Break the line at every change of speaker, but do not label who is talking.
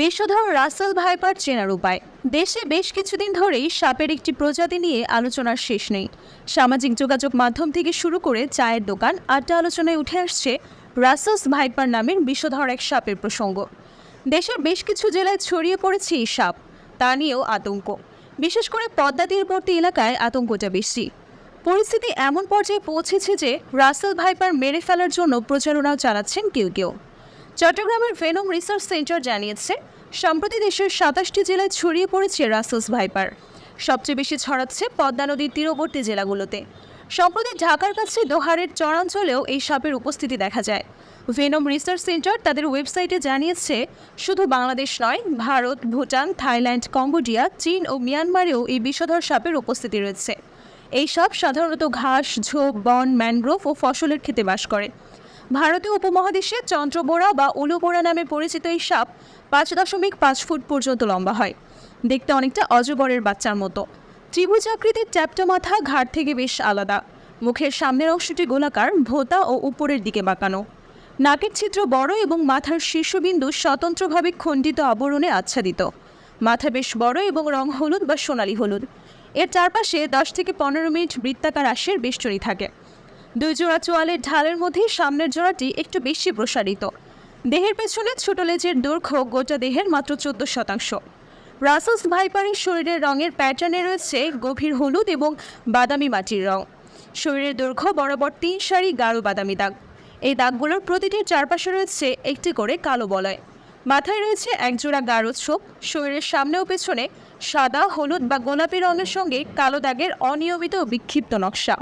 বিষধর Russell viper চেনার উপায়। দেশে বেশ কিছুদিন ধরেই সাপের একটি প্রজাতি নিয়ে আলোচনার শেষ নেই। সামাজিক যোগাযোগ মাধ্যম থেকে শুরু করে চায়ের দোকান আড্ডা আলোচনায় উঠে আসছে রাসেলস ভাইপার নামের বিষধর এক সাপের প্রসঙ্গ। দেশের বেশ কিছু জেলায় ছড়িয়ে পড়েছে এই সাপ। তা নিয়েও আতঙ্ক। বিশেষ করে পদ্মা তীরবর্তী এলাকায় আতঙ্কটা বেশি। পরিস্থিতি এমন পর্যায়ে পৌঁছেছে যে রাসেল ভাইপার মেরে ফেলার জন্য প্রচারণাও চালাচ্ছেন কেউ কেউ। চট্টগ্রামের ভেনম রিসার্চ সেন্টার জানিয়েছে, সম্প্রতি দেশের সাতাশটি জেলায় ছড়িয়ে পড়েছে রাসেলস ভাইপার সবচেয়ে বেশি ছড়াচ্ছে পদ্মা নদীর তীরবর্তী জেলাগুলোতে। সম্প্রতি ঢাকার কাছে দোহারের চরাঞ্চলেও এই সাপের উপস্থিতি দেখা যায়। ভেনম রিসার্চ সেন্টার তাদের ওয়েবসাইটে জানিয়েছে, শুধু বাংলাদেশ নয়, ভারত, ভুটান, থাইল্যান্ড, কম্বোডিয়া, চীন ও মিয়ানমারেও এই বিষধর সাপের উপস্থিতি রয়েছে। এই সাপ সাধারণত ঘাস, ঝোপ, বন, ম্যানগ্রোভ ও ফসলের খেতে বাস করে। ভারতীয় উপমহাদেশে চন্দ্রবোড়া বা উলুবোড়া নামে পরিচিত এই সাপ পাঁচ দশমিক পাঁচ ফুট পর্যন্ত লম্বা হয়। দেখতে অনেকটা অজগরের বাচ্চার মতো। ত্রিভুজ আকৃতির চ্যাপ্টা মাথা ঘাট থেকে বেশ আলাদা। মুখের সামনের অংশটি গোলাকার, ভোতা ও উপরের দিকে বাঁকানো। নাকের ছিদ্র বড় এবং মাথার শীর্ষবিন্দু স্বতন্ত্রভাবে খণ্ডিত আবরণে আচ্ছাদিত। মাথা বেশ বড় এবং রং হলুদ বা সোনালী হলুদ। এর চারপাশে দশ থেকে পনেরো মিনিট বৃত্তাকার আশের বেষ্টনী থাকে। দুই জোড়া চোয়ালের ঢালের মধ্যে সামনের জোড়াটি একটু বেশি প্রসারিত। দেহের পেছনে ছোট লেজের দৈর্ঘ্য গোটা দেহের মাত্র চোদ্দ শতাংশ। রাসেলস ভাইপারের শরীরের রঙের প্যাটার্নে রয়েছে গভীর হলুদ এবং বাদামি মাটির রং। শরীরের দৈর্ঘ্য বরাবর তিন সারি গাঢ় বাদামি দাগ। এই দাগগুলোর প্রতিটির চারপাশে রয়েছে একটি করে কালো বলয়। মাথায় রয়েছে একজোড়া গাঢ় ছোপ। শরীরের সামনে ও পেছনে সাদা, হলুদ বা গোলাপি রঙের সঙ্গে কালো দাগের অনিয়মিত বিক্ষিপ্ত নকশা।